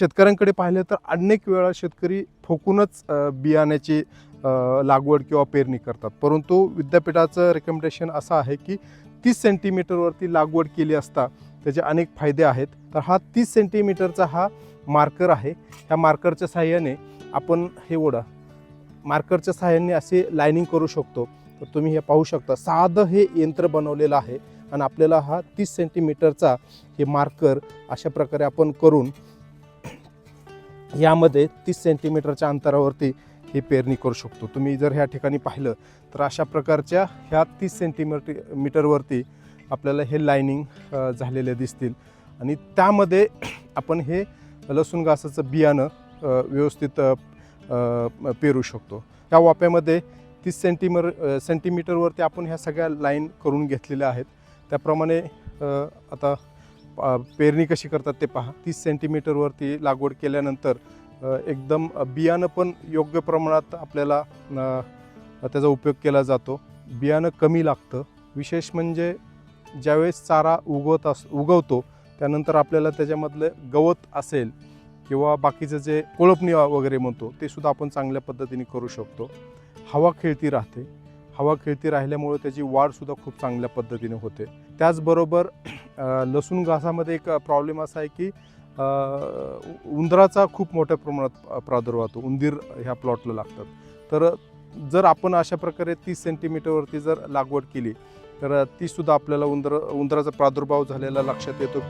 शेतकऱ्यांकडे पाहिलं तर अनेक वेळा शेतकरी ठोकूनच बियाण्याची लागवड किंवा पेरणी करतात. परंतु विद्यापीठाचं रेकमेंडेशन असं आहे की तीस सेंटीमीटरवरती लागवड केली असता त्याचे अनेक फायदे आहेत. तर हा तीस सेंटीमीटरचा हा मार्कर आहे. ह्या मार्करच्या साहाय्याने आपण हे ओढा. मार्करच्या साहाय्याने असे लाईनिंग करू शकतो. तर तुम्ही हे पाहू शकता. साधं हे यंत्र बनवलेलं आहे आणि आपल्याला हा तीस सेंटीमीटरचा हे मार्कर अशा प्रकारे आपण करून यामध्ये तीस सेंटीमीटरच्या अंतरावरती ही पेरणी करू शकतो. तुम्ही जर ह्या ठिकाणी पाहिलं तर अशा प्रकारच्या ह्या तीस सेंटीमीटर मीटरवरती आपल्याला हे लाईनिंग झालेले दिसतील. आणि त्यामध्ये आपण हे लसूण घासाचं बियाणं व्यवस्थित पेरू शकतो. त्या वाप्यामध्ये तीस सेंटीमर सेंटीमीटरवरती आपण ह्या सगळ्या लाईन करून घेतलेल्या आहेत. त्याप्रमाणे आता पेरणी कशी करतात ते पहा. तीस सेंटीमीटरवरती लागवड केल्यानंतर एकदम बियाणं पण योग्य प्रमाणात आपल्याला त्याचा उपयोग केला जातो. बियाणं कमी लागतं. विशेष म्हणजे ज्यावेळेस चारा उगवत अस उगवतो त्यानंतर आपल्याला त्याच्यामधलं गवत असेल किंवा बाकीचं जे कोळपणी वगैरे म्हणतो ते सुद्धा आपण चांगल्या पद्धतीने करू शकतो. हवा खेळती राहते. हवा खेळती राहिल्यामुळे त्याची वाढसुद्धा खूप चांगल्या पद्धतीने होते. त्याचबरोबर लसूण घासामध्ये एक प्रॉब्लेम असा आहे की उंदराचा खूप मोठ्या प्रमाणात प्रादुर्भाव होतो. उंदीर ह्या प्लॉटला लागतात. तर जर आपण अशा प्रकारे तीस सेंटीमीटरवरती जर लागवड केली तर तीसुद्धा आपल्याला उंदर उंदराचा प्रादुर्भाव झालेला लक्षात येतो.